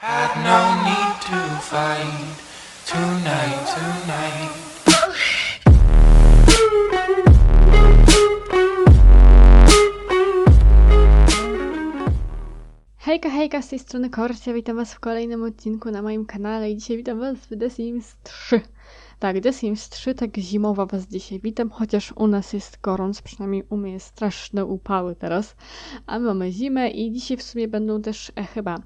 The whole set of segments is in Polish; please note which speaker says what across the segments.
Speaker 1: Had no need to fight tonight, tonight.
Speaker 2: Hejka, hejka, z tej strony Korcia, witam was w kolejnym odcinku na moim kanale i dzisiaj witam was w The Sims 3. Tak, The Sims 3, tak zimowa was dzisiaj witam, chociaż u nas jest gorąc, przynajmniej u mnie jest straszne upały teraz, a my mamy zimę i dzisiaj w sumie będą też e, chyba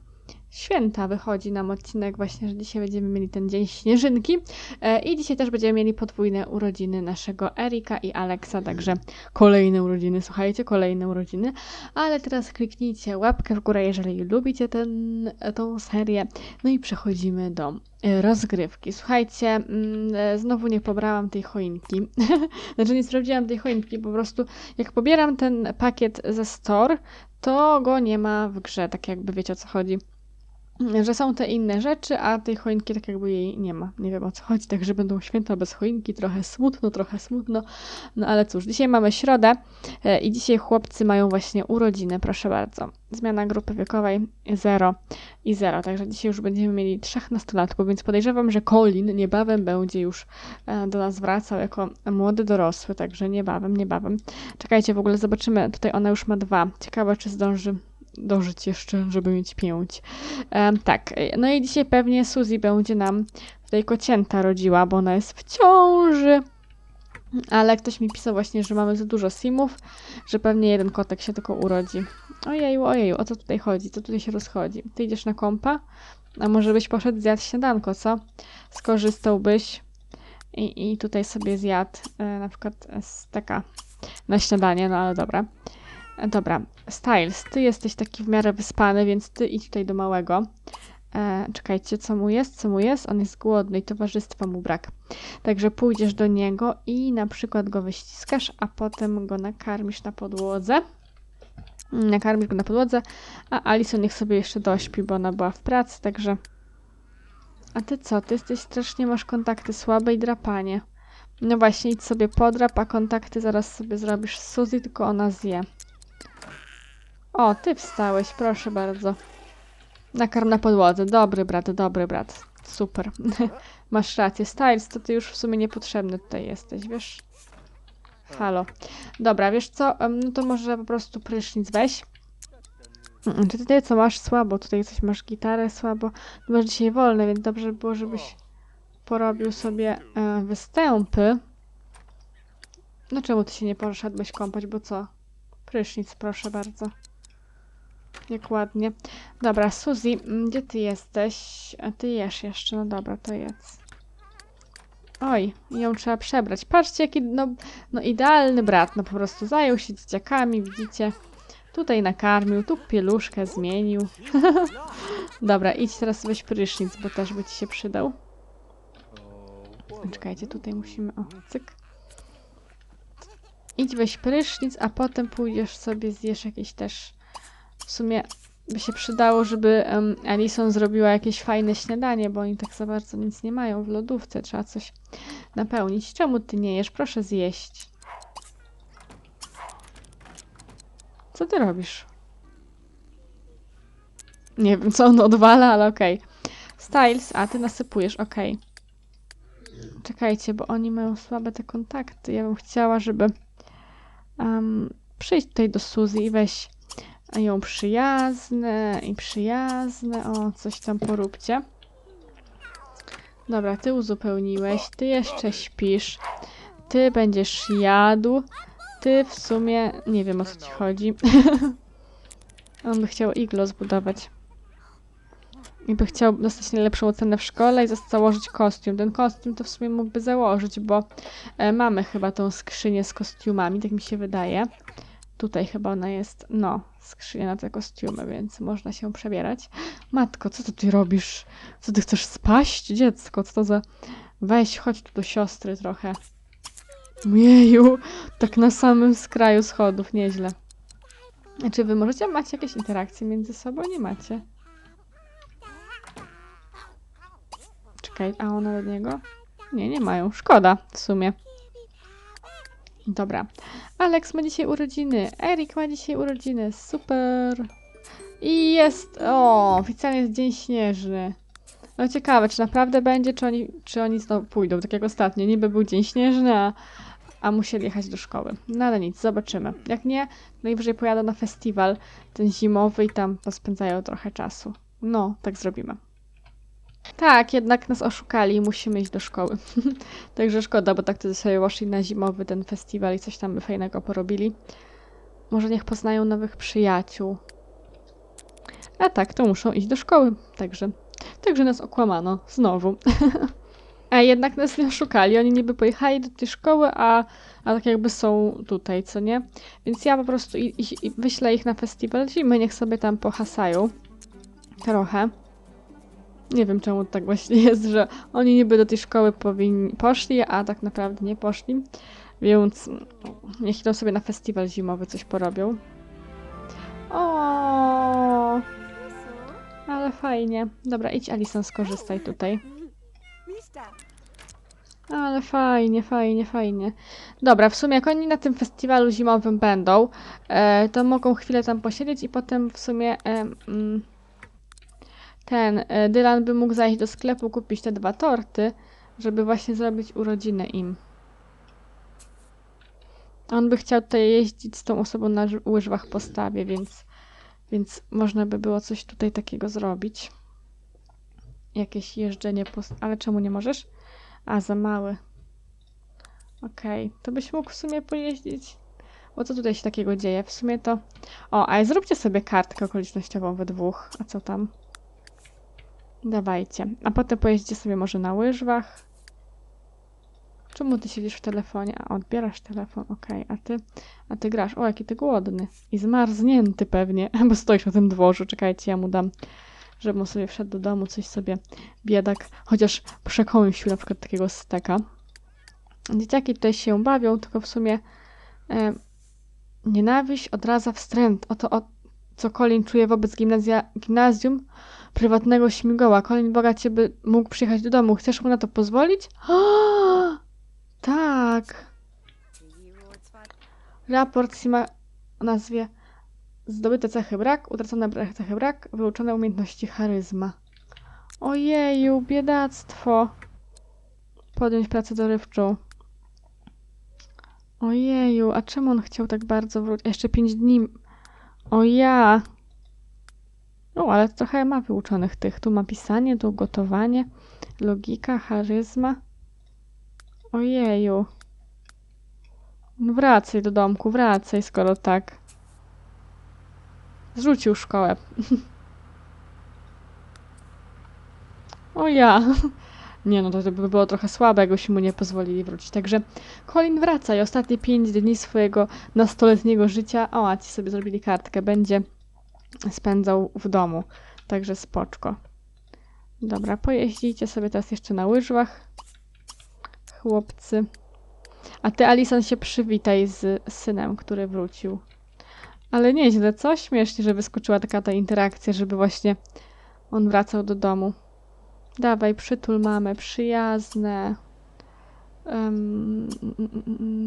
Speaker 2: święta, wychodzi nam odcinek właśnie, że dzisiaj będziemy mieli ten dzień śnieżynki e, i dzisiaj też będziemy mieli podwójne urodziny naszego Erika i Alexa, także kolejne urodziny, słuchajcie, kolejne urodziny, ale teraz kliknijcie łapkę w górę, jeżeli lubicie ten, tą serię. No i przechodzimy do e, rozgrywki. Słuchajcie, mm, e, znowu nie pobrałam tej choinki. znaczy nie sprawdziłam tej choinki, po prostu jak pobieram ten pakiet ze store, to go nie ma w grze, tak jakby wiecie o co chodzi. Że są te inne rzeczy, a tej choinki tak jakby jej nie ma. Nie wiem o co chodzi, także będą święta bez choinki, trochę smutno, trochę smutno. No ale cóż, dzisiaj mamy środę e, i dzisiaj chłopcy mają właśnie urodziny, proszę bardzo. Zmiana grupy wiekowej 0 i 0, także dzisiaj już będziemy mieli trzech nastolatków, więc podejrzewam, że Colin niebawem będzie już e, do nas wracał jako młody dorosły, także niebawem, niebawem. Czekajcie, w ogóle zobaczymy, tutaj ona już ma dwa. Ciekawe, czy zdąży dożyć jeszcze, żeby mieć pięć. Em, tak, e, no i dzisiaj pewnie Suzy będzie nam tutaj kocięta rodziła, bo ona jest w ciąży. Ale ktoś mi pisał właśnie, że mamy za dużo simów, że pewnie jeden kotek się tylko urodzi. Ojeju, ojeju, o co tutaj chodzi? Co tutaj się rozchodzi? Ty idziesz na kompa? A może byś poszedł zjadł śniadanko, co? Skorzystałbyś i, i tutaj sobie zjadł e, na przykład steka na śniadanie, no ale dobra. E, Dobra, Styles, ty jesteś taki w miarę wyspany, więc ty idź tutaj do małego. E, czekajcie, co mu jest? Co mu jest? On jest głodny i towarzystwa mu brak. Także pójdziesz do niego i na przykład go wyściskasz, a potem go nakarmisz na podłodze. Nakarmisz go na podłodze, a Alison niech sobie jeszcze dośpi, bo ona była w pracy, także... A ty co? Ty jesteś strasznie, masz kontakty słabe i drapanie. No właśnie, idź sobie podrap, a kontakty zaraz sobie zrobisz z Suzy, tylko ona zje. O, ty wstałeś, proszę bardzo. Nakarm na podłodze. Dobry brat, dobry brat. Super. Masz rację. Styles, to ty już w sumie niepotrzebny tutaj jesteś, wiesz? Halo. Dobra, wiesz co? No to może po prostu prysznic weź. Mm, Czy ty co masz słabo? Tutaj coś masz gitarę słabo. Ty masz dzisiaj wolne, więc dobrze by było, żebyś porobił sobie e, występy. No czemu ty się nie poszedłeś kąpać, bo co? Prysznic, proszę bardzo. Jak ładnie. Dobra, Suzy, mm, gdzie ty jesteś? A ty jesz jeszcze, no dobra, to jedz. Oj, ją trzeba przebrać. Patrzcie, jaki no, no idealny brat, no po prostu zajął się dzieciakami, widzicie? Tutaj nakarmił, tu pieluszkę zmienił. dobra, idź teraz weź prysznic, bo też by ci się przydał. Czekajcie, tutaj musimy, o, cyk. Idź weź prysznic, a potem pójdziesz sobie zjesz jakieś też w sumie by się przydało, żeby um, Alison zrobiła jakieś fajne śniadanie, bo oni tak za bardzo nic nie mają w lodówce. Trzeba coś napełnić. Czemu ty nie jesz? Proszę zjeść. Co ty robisz? Nie wiem, co on odwala, ale okej. Styles, a ty nasypujesz, okej. Czekajcie, bo oni mają słabe te kontakty. Ja bym chciała, żeby um, przyjść tutaj do Suzy i weź ją przyjazne i przyjazne. O, coś tam poróbcie. Dobra, ty uzupełniłeś, ty jeszcze śpisz, ty będziesz jadł, ty w sumie nie wiem o co ci chodzi. On by chciał iglo zbudować. I by chciał dostać najlepszą ocenę w szkole i założyć kostium. Ten kostium to w sumie mógłby założyć, bo e, mamy chyba tą skrzynię z kostiumami, tak mi się wydaje. Tutaj chyba ona jest, no, skrzynia na te kostiumy, więc można się przebierać. Matko, co ty, ty robisz? Co ty chcesz spaść, dziecko? Co to za... Weź, chodź tu do siostry trochę. Jeju, tak na samym skraju schodów, nieźle. Czy wy możecie, macie jakieś interakcje między sobą? Nie macie. Czekaj, a ona do niego? Nie, nie mają. Szkoda w sumie. Dobra. Alex ma dzisiaj urodziny. Erik ma dzisiaj urodziny. Super. I jest, o, oficjalnie jest dzień śnieżny. No ciekawe, czy naprawdę będzie, czy oni, czy oni znowu pójdą, tak jak ostatnio. Niby był dzień śnieżny, a, a musieli jechać do szkoły. No ale nic, zobaczymy. Jak nie, najwyżej pojadą na festiwal ten zimowy i tam pospędzają trochę czasu. No, tak zrobimy. Tak, jednak nas oszukali i musimy iść do szkoły. Także szkoda, bo tak to sobie poszli na zimowy ten festiwal i coś tam fajnego porobili. Może niech poznają nowych przyjaciół. A tak, to muszą iść do szkoły. Także, także nas okłamano. Znowu. a jednak nas nie oszukali. Oni niby pojechali do tej szkoły, a, a tak jakby są tutaj, co nie? Więc ja po prostu i, i, i wyślę ich na festiwal zimy, niech sobie tam pohasają. Trochę. Nie wiem czemu tak właśnie jest, że oni niby do tej szkoły powinni poszli, a tak naprawdę nie poszli. Więc niech idą sobie na festiwal zimowy, coś porobią. O, ale fajnie. Dobra, idź Alison, skorzystaj tutaj. Ale fajnie, fajnie, fajnie. Dobra, w sumie jak oni na tym festiwalu zimowym będą, e, to mogą chwilę tam posiedzieć i potem w sumie e, mm, ten e, Dylan by mógł zajść do sklepu, kupić te dwa torty, żeby właśnie zrobić urodziny im. On by chciał tutaj jeździć z tą osobą na łyżwach po stawie, więc, więc można by było coś tutaj takiego zrobić. Jakieś jeżdżenie Ale czemu nie możesz? A, za mały. Okej, to byś mógł w sumie pojeździć. Bo co tutaj się takiego dzieje? W sumie to... O, a zróbcie sobie kartkę okolicznościową we dwóch. A co tam? Dawajcie. A potem pojeździcie sobie może na łyżwach. Czemu ty siedzisz w telefonie? A odbierasz telefon, okej. A ty, a ty grasz. O, jaki ty głodny. I zmarznięty pewnie, bo stoisz na tym dworzu. Czekajcie, ja mu dam, żeby on sobie wszedł do domu, coś sobie biedak, chociaż przekąsił na przykład takiego steka. Dzieciaki tutaj się bawią, tylko w sumie e, nienawiść odradza wstręt. Oto, o, co Colin czuje wobec gimnazja, gimnazjum prywatnego śmigła. Colin bogacie by mógł przyjechać do domu. Chcesz mu na to pozwolić? O, tak. Raport Sima o nazwie Zdobyte cechy brak, utracone cechy brak, wyuczone umiejętności charyzma. Ojeju, biedactwo. Podjąć pracę dorywczą. Ojeju, a czemu on chciał tak bardzo wrócić? Jeszcze pięć dni. O ja. No, ale trochę ma wyuczonych tych. Tu ma pisanie, tu gotowanie, logika, charyzma. Ojeju. No wracaj do domku, wracaj, skoro tak. Zrzucił szkołę. o ja. Nie no, to by było trochę słabe, jakbyśmy mu nie pozwolili wrócić. Także Colin wraca i ostatnie pięć dni swojego nastoletniego życia, o, a ci sobie zrobili kartkę, będzie spędzał w domu. Także spoczko. Dobra, pojeździcie sobie teraz jeszcze na łyżwach. Chłopcy. A ty, Alison, się przywitaj z synem, który wrócił. Ale nieźle, co? Śmiesznie, że wyskoczyła taka ta interakcja, żeby właśnie on wracał do domu. Dawaj, przytul mamę, przyjazne. Em,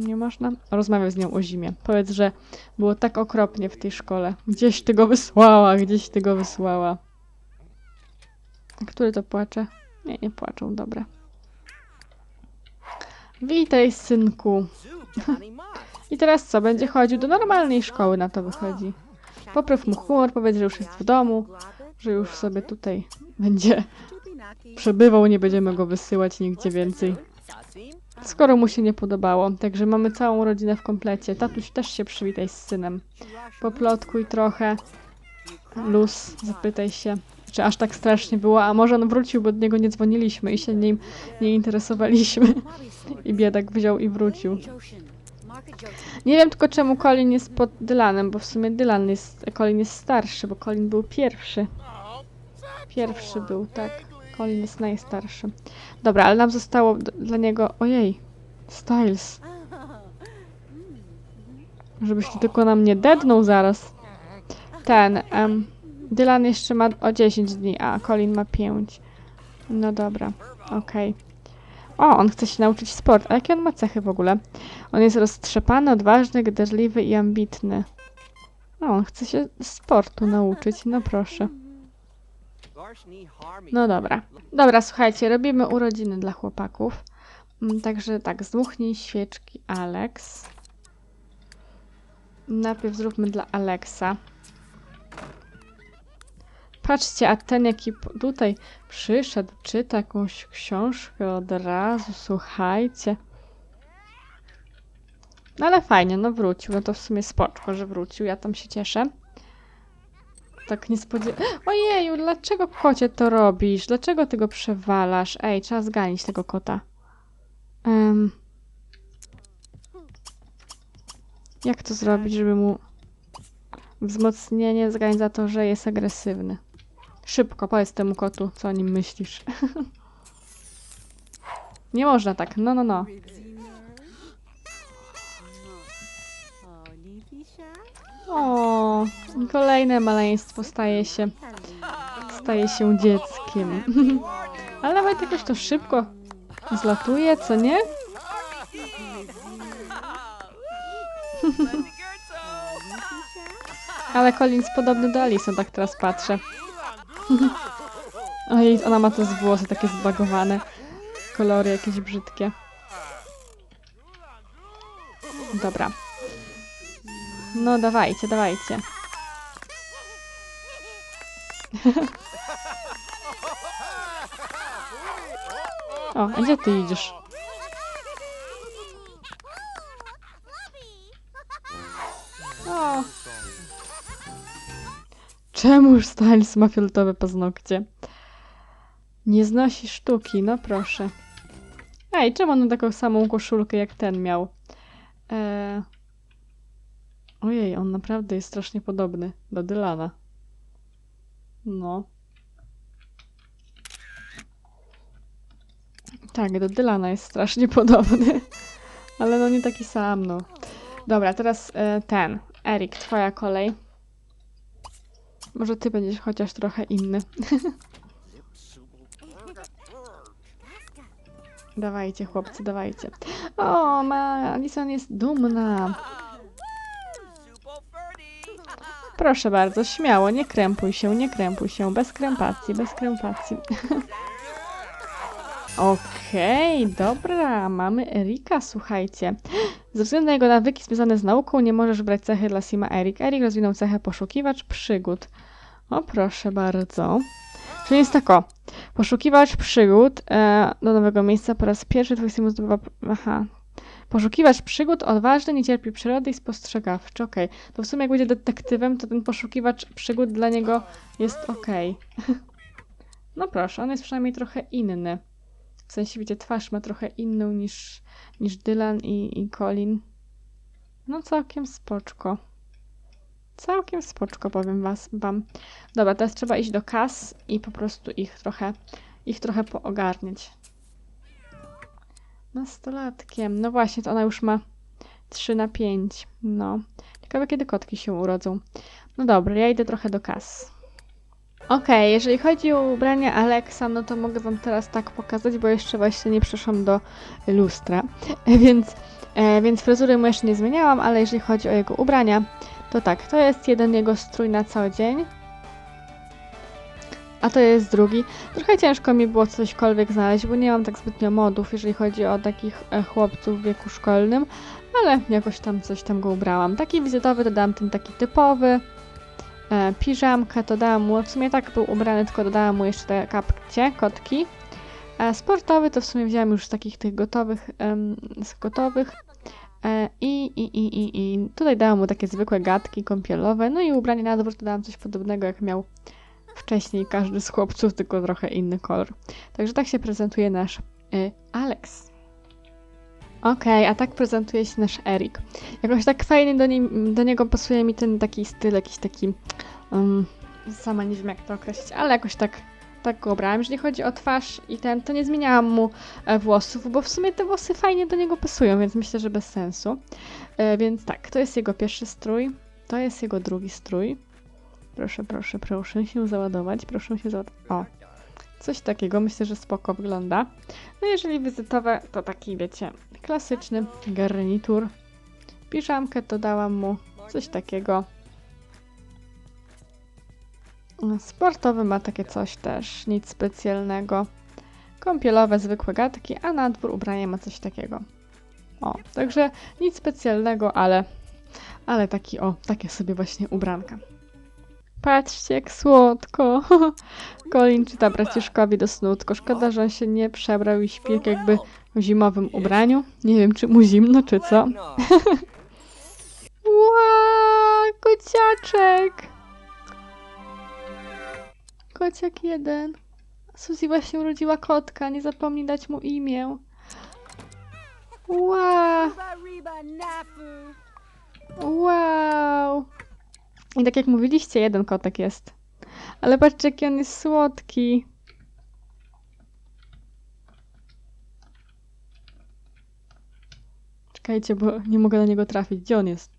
Speaker 2: nie można? Rozmawiam z nią o zimie. Powiedz, że było tak okropnie w tej szkole. Gdzieś ty go wysłała, gdzieś ty go wysłała. Który to płacze? Nie, nie płaczą, dobra. Witaj, synku. I teraz co? Będzie chodził do normalnej szkoły, na to wychodzi. Popraw mu humor, powiedz, że już jest w domu, że już sobie tutaj będzie przebywał, nie będziemy go wysyłać nigdzie więcej. Skoro mu się nie podobało. Także mamy całą rodzinę w komplecie. Tatuś też się przywitaj z synem. Poplotkuj trochę. Luz, zapytaj się, czy aż tak strasznie było, a może on wrócił, bo od niego nie dzwoniliśmy i się nim nie interesowaliśmy. I biedak wziął i wrócił. Nie wiem tylko czemu Colin jest pod Dylanem, bo w sumie Dylan jest, Colin jest starszy, bo Colin był pierwszy. Pierwszy był, tak. Colin jest najstarszy. Dobra, ale nam zostało dla niego, ojej, Styles. Żebyś ty tylko nam nie dednął zaraz. Ten, em, Dylan jeszcze ma o 10 dni, a Colin ma 5. No dobra, okej. O, on chce się nauczyć sport. A jakie on ma cechy w ogóle? On jest roztrzepany, odważny, gderliwy i ambitny. O, on chce się sportu nauczyć, no proszę. No dobra. Dobra, słuchajcie, robimy urodziny dla chłopaków. Mm, Także tak, zdmuchnij świeczki Alex. Najpierw zróbmy dla Alexa. Patrzcie, a ten jaki tutaj przyszedł, czyta jakąś książkę od razu, słuchajcie. No ale fajnie, no wrócił, no to w sumie spoczko, że wrócił, ja tam się cieszę. Tak niespodziewanie. Ojeju, dlaczego kocie to robisz? Dlaczego ty go przewalasz? Ej, trzeba zganić tego kota. Em. Jak to zrobić, żeby mu wzmocnienie zganić za to, że jest agresywny? Szybko, powiedz temu kotu, co o nim myślisz. Nie można tak, no, no, no. O, kolejne maleństwo staje się, staje się dzieckiem. Ale nawet jakoś to szybko zlatuje, co nie? Ale Collins podobny do Alison, tak teraz patrzę. Ojej, ona ma te z włosy takie zbagowane. Kolory jakieś brzydkie. Dobra. No dawajcie, dawajcie. O, a gdzie ty idziesz? O. Czemuż Styles ma fioletowe paznokcie? Nie znosi sztuki, no proszę. Ej, czemu on taką samą koszulkę jak ten miał? Eee... Ojej, on naprawdę jest strasznie podobny do Dylana. No. Tak, do Dylana jest strasznie podobny. Ale no nie taki sam, no. Dobra, teraz e, ten. Erik, twoja kolej. Może ty będziesz chociaż trochę inny. dawajcie, chłopcy, dawajcie. O, ma, Alison jest dumna. Proszę bardzo, śmiało, nie krępuj się, nie krępuj się, bez krępacji, bez krępacji. Okej, dobra, mamy Erika, słuchajcie. Ze względu na jego nawyki związane z nauką nie możesz brać cechy dla Sima Erik. Erik rozwinął cechę poszukiwacz przygód. O, proszę bardzo. Czyli jest tak o. Poszukiwacz przygód e, do nowego miejsca po raz pierwszy twój Sim zdobywa... Aha. Poszukiwacz przygód, odważny, nie cierpi przyrody i spostrzegawczy. Okej. To w sumie jak będzie detektywem, to ten poszukiwacz przygód dla niego jest okej. no proszę, on jest przynajmniej trochę inny. W sensie, wiecie, twarz ma trochę inną niż, niż Dylan i, i Colin. No całkiem spoczko. Całkiem spoczko, powiem was, wam. Dobra, teraz trzeba iść do kas i po prostu ich trochę, ich trochę poogarniać. Nastolatkiem. No właśnie, to ona już ma 3 na 5. No. Ciekawe, kiedy kotki się urodzą. No dobra, ja idę trochę do kas. Okej, jeżeli chodzi o ubrania Alexa, no to mogę wam teraz tak pokazać, bo jeszcze właśnie nie przeszłam do lustra, więc, e, więc fryzury mu jeszcze nie zmieniałam, ale jeżeli chodzi o jego ubrania, to tak, to jest jeden jego strój na cały dzień, a to jest drugi. Trochę ciężko mi było cośkolwiek znaleźć, bo nie mam tak zbytnio modów, jeżeli chodzi o takich e, chłopców w wieku szkolnym, ale jakoś tam coś tam go ubrałam. Taki wizytowy to dałam ten taki typowy, e, piżamkę to dałam mu, w sumie tak był ubrany, tylko dodałam mu jeszcze te kapcie, kotki. E, sportowy to w sumie wziąłem już z takich tych gotowych, em, z gotowych. E, i, i, i, i, I tutaj dałam mu takie zwykłe gadki kąpielowe, no i ubranie na dwór to dałam coś podobnego jak miał wcześniej każdy z chłopców, tylko trochę inny kolor. Także tak się prezentuje nasz y, Alex. Okej, a tak prezentuje się nasz Erik. Jakoś tak fajnie do, nim, do niego pasuje mi ten taki styl, jakiś taki. Um, sama nie wiem jak to określić, ale jakoś tak, tak go obrałam. Jeżeli chodzi o twarz i ten, to nie zmieniałam mu e, włosów, bo w sumie te włosy fajnie do niego pasują, więc myślę, że bez sensu. E, więc tak, to jest jego pierwszy strój, to jest jego drugi strój. Proszę, proszę, proszę się załadować, proszę się załadować. O, coś takiego, myślę, że spoko wygląda. No jeżeli wizytowe, to taki, wiecie, klasyczny garnitur. Piżamkę to dałam mu, coś takiego. Sportowy ma takie coś też, nic specjalnego. Kąpielowe, zwykłe gadki, a na dwór ubranie ma coś takiego. O, także nic specjalnego, ale, ale taki, o, takie sobie właśnie ubranka. Patrzcie, jak słodko. Colin czyta braciszkowi do snu, tylko szkoda, że on się nie przebrał i śpi jak jakby w zimowym ubraniu. Nie wiem, czy mu zimno, czy co. Ła, kociaczek! Kociak jeden. Suzy właśnie urodziła kotka, nie zapomnij dać mu imię. Ła, wow! I tak jak mówiliście, jeden kotek jest. Ale patrzcie, jaki on jest słodki. Czekajcie, bo nie mogę na niego trafić. Gdzie on jest?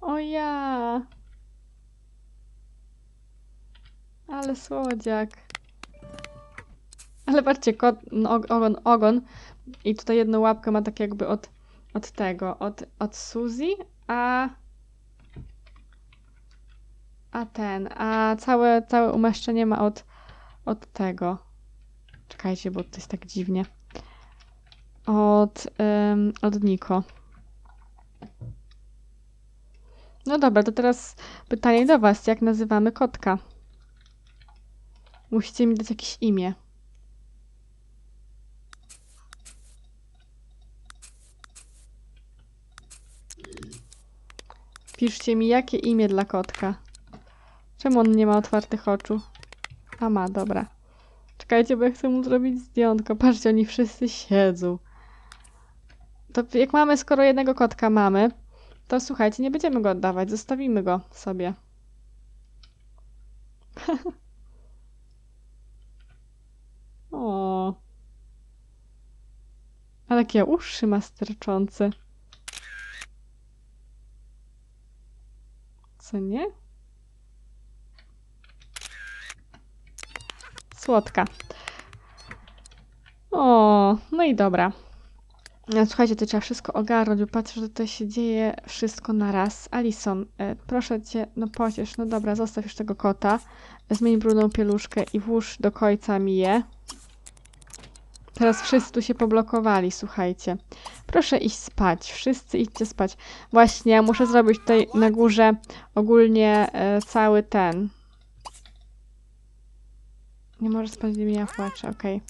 Speaker 2: O ja! Ale słodziak. Ale patrzcie, kot, no, og- ogon, ogon. I tutaj jedną łapkę ma tak jakby od, od tego, od, od Suzy, a... A ten, a całe, całe umeszczenie ma od, od tego. Czekajcie, bo to jest tak dziwnie. Od, ym, od Niko. No dobra, to teraz pytanie do Was. Jak nazywamy kotka? Musicie mi dać jakieś imię. Piszcie mi, jakie imię dla kotka. Czemu on nie ma otwartych oczu? A ma, dobra. Czekajcie, bo ja chcę mu zrobić zdjątko. Patrzcie, oni wszyscy siedzą. To jak mamy, skoro jednego kotka mamy, to słuchajcie, nie będziemy go oddawać, zostawimy go sobie. o. Ale jakie uszy ma sterczące. Co nie? Słodka. O, no i dobra. No, Słuchajcie, to trzeba wszystko ogarnąć, bo patrzę, że to się dzieje wszystko na raz. Alison, e, proszę cię, no pociesz, no dobra, zostaw już tego kota. Zmień brudną pieluszkę i włóż do końca Miję. Teraz wszyscy tu się poblokowali, słuchajcie. Proszę iść spać, wszyscy idźcie spać. Właśnie, ja muszę zrobić tutaj na górze ogólnie e, cały ten. Nie może spać, Mija płacze, okej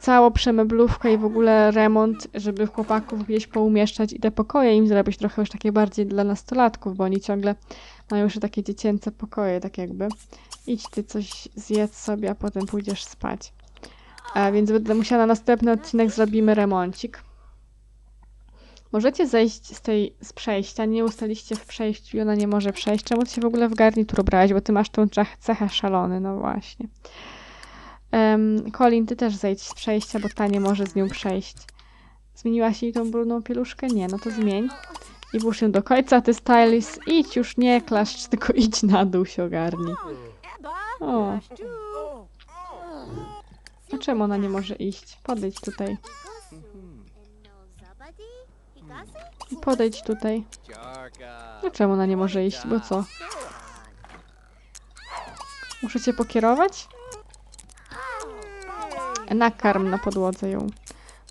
Speaker 2: całą przemeblówkę i w ogóle remont, żeby chłopaków gdzieś poumieszczać i te pokoje im zrobić trochę już takie bardziej dla nastolatków, bo oni ciągle mają już takie dziecięce pokoje, tak jakby. Idź ty coś zjedz sobie, a potem pójdziesz spać. A więc będę musiała na następny odcinek zrobimy remoncik. Możecie zejść z tej z przejścia, nie ustaliście w przejściu i ona nie może przejść. Czemu ty się w ogóle w garnitur ubrałaś, bo ty masz tą cech- cechę szalony, no właśnie. Um, Colin, ty też zejdź z przejścia, bo ta nie może z nią przejść. Zmieniłaś jej tą brudną pieluszkę? Nie, no to zmień. I włóż ją do końca, a ty stylist, idź już, nie klaszcz, tylko idź na dół się ogarnij. O, a czemu ona nie może iść? Podejdź tutaj. Podejdź tutaj. No czemu ona nie może iść? Bo co? Muszę cię pokierować? Nakarm na podłodze ją.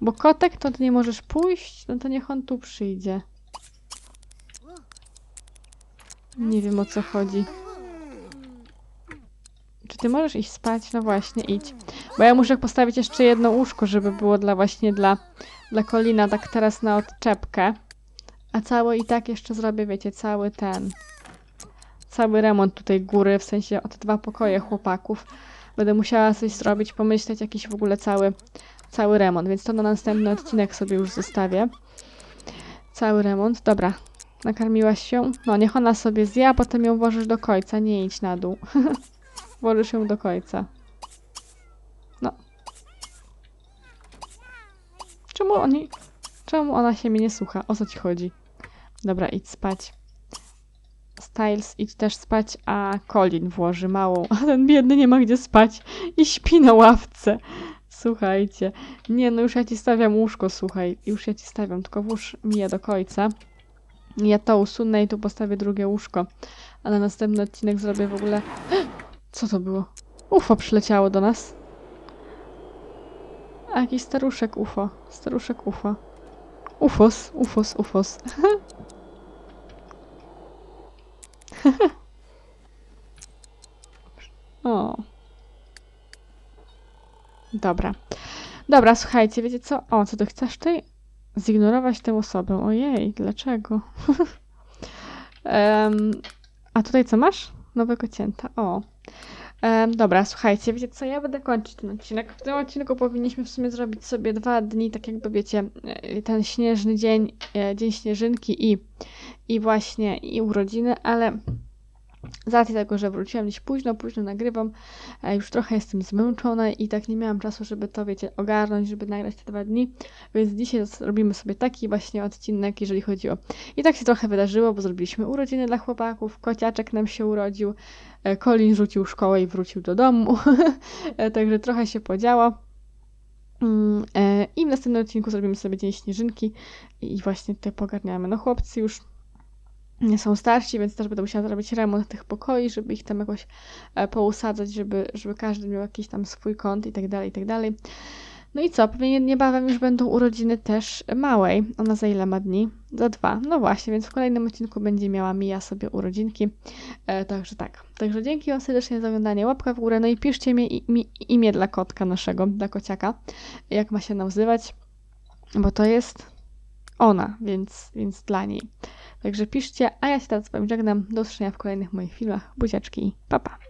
Speaker 2: Bo kotek to ty nie możesz pójść, no to niech on tu przyjdzie. Nie wiem o co chodzi. Czy ty możesz iść spać? No właśnie, idź. Bo ja muszę postawić jeszcze jedno łóżko, żeby było dla właśnie dla, dla Kolina, tak teraz na odczepkę. A cały i tak jeszcze zrobię, wiecie, cały ten. Cały remont tutaj góry, w sensie od dwa pokoje chłopaków. Będę musiała coś zrobić, pomyśleć jakiś w ogóle cały, cały remont, więc to na następny odcinek sobie już zostawię. Cały remont, dobra. Nakarmiłaś się? No, niech ona sobie zje, a potem ją włożysz do końca, nie idź na dół. Włożysz ją do końca. No. Czemu oni... Czemu ona się mnie nie słucha? O co ci chodzi? Dobra, idź spać. Styles idź też spać, a Colin włoży małą, a ten biedny nie ma gdzie spać i śpi na ławce. Słuchajcie. Nie, no już ja ci stawiam łóżko, słuchaj. Już ja ci stawiam, tylko włóż mnie do końca. Ja to usunę i tu postawię drugie łóżko. a na następny odcinek zrobię w ogóle... Co to było? UFO przyleciało do nas. A jakiś staruszek UFO. Staruszek UFO. UFOS, UFOS, UFOS. o. Dobra. Dobra, słuchajcie, wiecie co? O, co ty chcesz tutaj? Zignorować tę osobę. Ojej, dlaczego? Em, a tutaj co masz? Nowego cięta. O. Em, dobra, słuchajcie, wiecie co? Ja będę kończyć ten odcinek. W tym odcinku powinniśmy w sumie zrobić sobie dwa dni, tak jakby wiecie, e, ten śnieżny dzień, e, dzień śnieżynki i, i właśnie i urodziny, ale z racji tego, że wróciłam dziś późno, późno nagrywam, już trochę jestem zmęczona i tak nie miałam czasu, żeby to, wiecie, ogarnąć, żeby nagrać te dwa dni, więc dzisiaj zrobimy sobie taki właśnie odcinek, jeżeli chodzi o... I tak się trochę wydarzyło, bo zrobiliśmy urodziny dla chłopaków, kociaczek nam się urodził, e, Colin rzucił szkołę i wrócił do domu, E, także trochę się podziało. Mm, e, I w następnym odcinku zrobimy sobie Dzień Śnieżynki. I właśnie tutaj pogarniamy. No chłopcy już są starsi, więc też będę musiała zrobić remont tych pokoi, żeby ich tam jakoś e, pousadzać, żeby, żeby każdy miał jakiś tam swój kąt i tak dalej, i tak dalej. No i co, pewnie niebawem już będą urodziny też małej. Ona za ile ma dni? Za dwa. No właśnie, więc w kolejnym odcinku będzie miała Mija sobie urodzinki. E, także tak. Także dzięki wam serdecznie za oglądanie. Łapka w górę. No i piszcie mi, mi imię dla kotka naszego, dla kociaka. Jak ma się nazywać. Bo to jest ona, więc, więc dla niej. Także piszcie, a ja się teraz z wami żegnam. Do usłyszenia w kolejnych moich filmach. Buziaczki, pa pa!